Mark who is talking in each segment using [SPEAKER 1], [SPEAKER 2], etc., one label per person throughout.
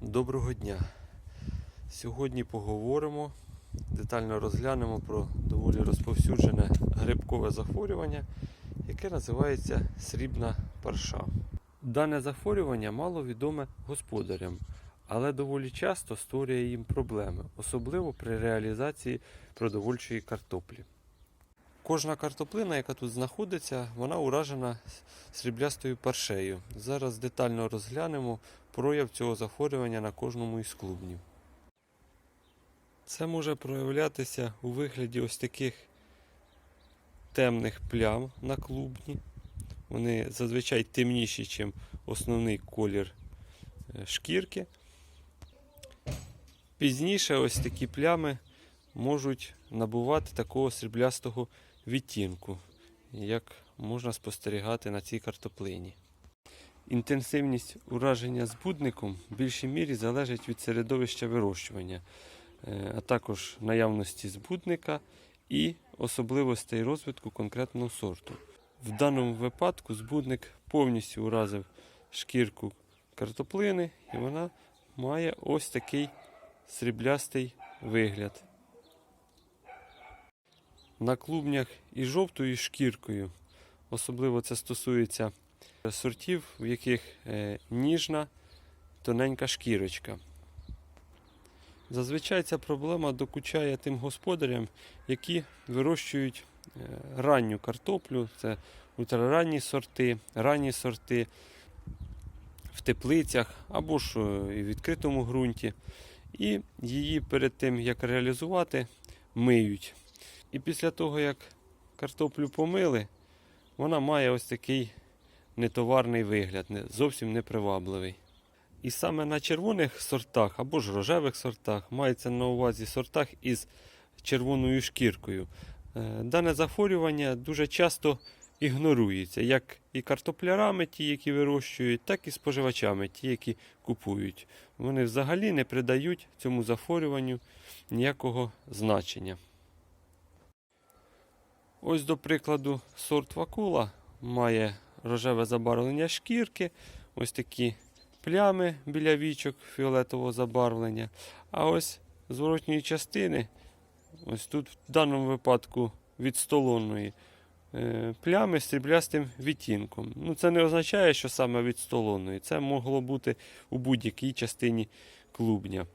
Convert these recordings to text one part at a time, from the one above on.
[SPEAKER 1] Доброго дня! Сьогодні поговоримо, детально розглянемо про доволі розповсюджене грибкове захворювання, яке називається срібна парша. Дане захворювання мало відоме господарям, але доволі часто створює їм проблеми, особливо при реалізації продовольчої картоплі. Кожна картоплина, яка тут знаходиться, вона уражена сріблястою паршею. Зараз детально розглянемо прояв цього захворювання на кожному із клубнів. Це може проявлятися у вигляді ось таких темних плям на клубні. Вони зазвичай темніші, ніж основний колір е, шкірки. Пізніше ось такі плями можуть набувати такого сріблястого відтінку, як можна спостерігати на цій картоплині. Інтенсивність ураження збудником в більшій мірі залежить від середовища вирощування, е, а також наявності збудника і особливостей розвитку конкретного сорту. В даному випадку збудник повністю уразив шкірку картоплини, і вона має ось такий сріблястий вигляд. На клубнях із жовтою шкіркою, особливо це стосується сортів, в яких е, ніжна тоненька шкірочка. Зазвичай ця проблема докучає тим господарям, які вирощують е, ранню картоплю, це ультраранні сорти, ранні сорти в теплицях або ж е, в відкритому ґрунті. І її перед тим, як реалізувати, миють. І після того, як картоплю помили, вона має ось такий нетоварний вигляд, зовсім непривабливий. І саме на червоних сортах або ж рожевих сортах мається на увазі сортах із червоною шкіркою. Е, Дане захворювання дуже часто ігнорується, як і картоплярами, ті, які вирощують, так і споживачами, ті, які купують. Вони взагалі не придають цьому захворюванню ніякого значення. Ось, до прикладу, сорт вакула має рожеве забарвлення шкірки, ось такі плями біля вічок фіолетового забарвлення. А ось зворотньої частини, ось тут в даному випадку від столонної, е, плями з сріблястим відтінком. Ну, це не означає, що саме від столонної. Це могло бути у будь-якій частині клубня.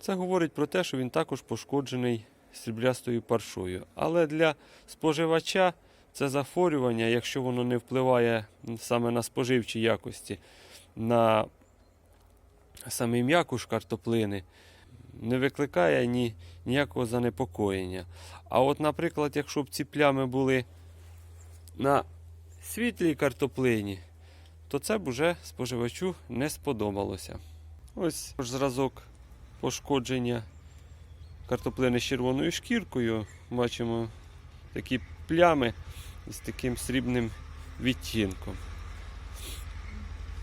[SPEAKER 1] Це говорить про те, що він також пошкоджений сріблястою паршою. Але для споживача це захворювання, якщо воно не впливає саме на споживчі якості, на самий м'якуш картоплини, не викликає ні, ніякого занепокоєння. А от, наприклад, якщо б ці плями були на світлій картоплині, то це б уже споживачу не сподобалося. Ось зразок пошкодження картоплини з червоною шкіркою. Бачимо такі плями з таким срібним відтінком.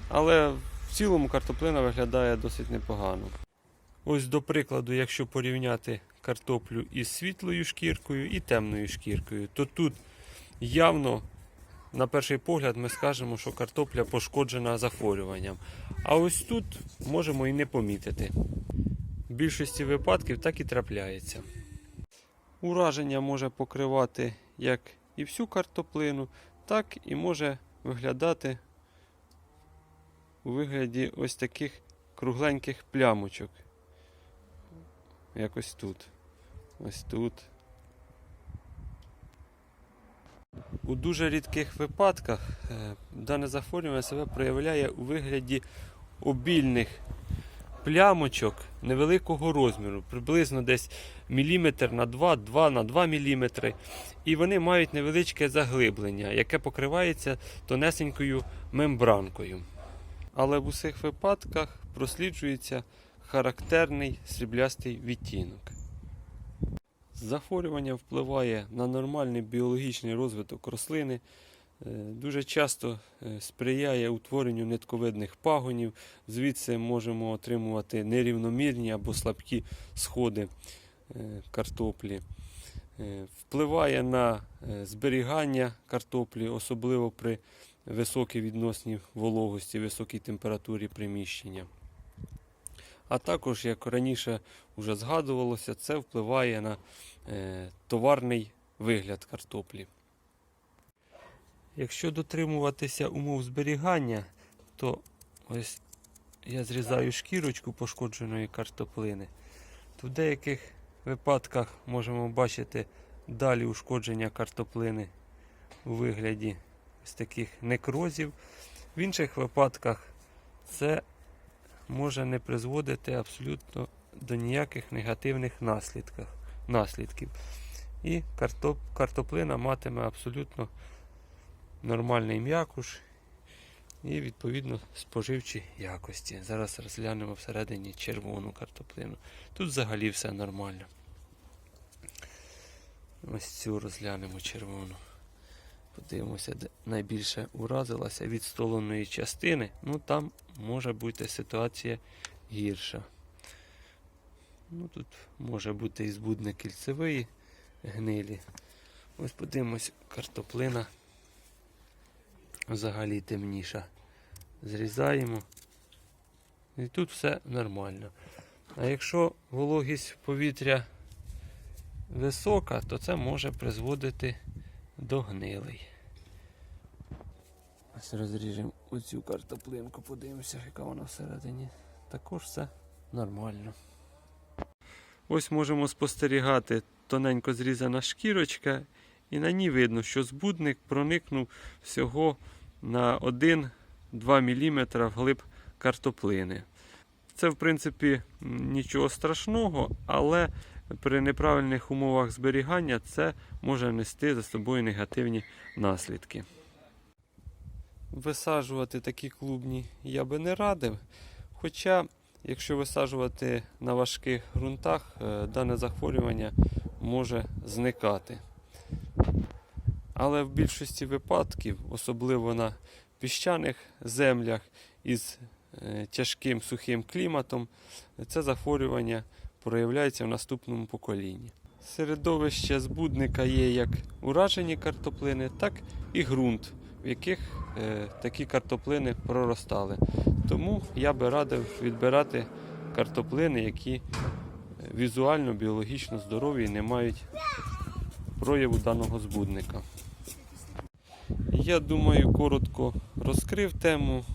[SPEAKER 1] Але в цілому картоплина виглядає досить непогано. Ось до прикладу, якщо порівняти картоплю із світлою шкіркою і темною шкіркою, то тут явно, на перший погляд, ми скажемо, що картопля пошкоджена захворюванням. А ось тут можемо і не помітити. Більшості випадків так і трапляється. Ураження може покривати як і всю картоплину, так і може виглядати у вигляді ось таких кругленьких плямочок. Якось тут. Ось тут. У дуже рідких випадках е, дане захворювання себе проявляє у вигляді обільних плямочок невеликого розміру, приблизно десь міліметр на 2, 2 на 2 міліметри. І вони мають невеличке заглиблення, яке покривається тонесенькою мембранкою. Але в усіх випадках просліджується характерний сріблястий відтінок. Захворювання впливає на нормальний біологічний розвиток рослини, дуже часто е, сприяє утворенню нитковидних пагонів, звідси можемо отримувати нерівномірні або слабкі сходи е, картоплі. Е, Впливає на е, зберігання картоплі, особливо при високій відносній вологості, високій температурі приміщення. А також, як раніше вже згадувалося, це впливає на е, товарний вигляд картоплі. Якщо дотримуватися умов зберігання, то ось я зрізаю шкірочку пошкодженої картоплини. То в деяких випадках можемо бачити далі ушкодження картоплини у вигляді ось таких некрозів. В інших випадках це може не призводити абсолютно до ніяких негативних наслідків. І картоплина матиме абсолютно нормальний м'якуш і відповідно споживчі якості. Зараз розглянемо всередині червону картоплину. Тут взагалі все нормально. Ось цю розглянемо червону. Подивимося, де найбільше уразилася від столоної частини. Ну там може бути ситуація гірша. Ну Тут може бути і збудник кільцевої гнилі. Ось подивимось, картоплина взагалі темніша. Зрізаємо. І тут все нормально. А якщо вологість повітря висока, то це може призводити до гнилей. Ось розріжемо оцю картоплинку, подивимося, яка вона всередині. Також все нормально. Ось можемо спостерігати тоненько зрізана шкірочка, і на ній видно, що збудник проникнув всього на 1-2 мм вглиб картоплини. Це, в принципі, нічого страшного, але при неправильних умовах зберігання це може нести за собою негативні наслідки. Висаджувати такі клубні я би не радив. Хоча, якщо висаджувати на важких ґрунтах, е, дане захворювання може зникати. Але в більшості випадків, особливо на піщаних землях із е, тяжким сухим кліматом, це захворювання проявляється в наступному поколінні. Середовище збудника є як уражені картоплини, так і ґрунт, в яких е, такі картоплини проростали. Тому я би радив відбирати картоплини, які е, візуально, біологічно здорові і не мають прояву даного збудника. Я думаю, коротко розкрив тему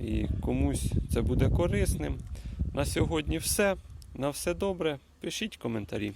[SPEAKER 1] і комусь це буде корисним. На сьогодні все. На все добре. Пишіть коментарі.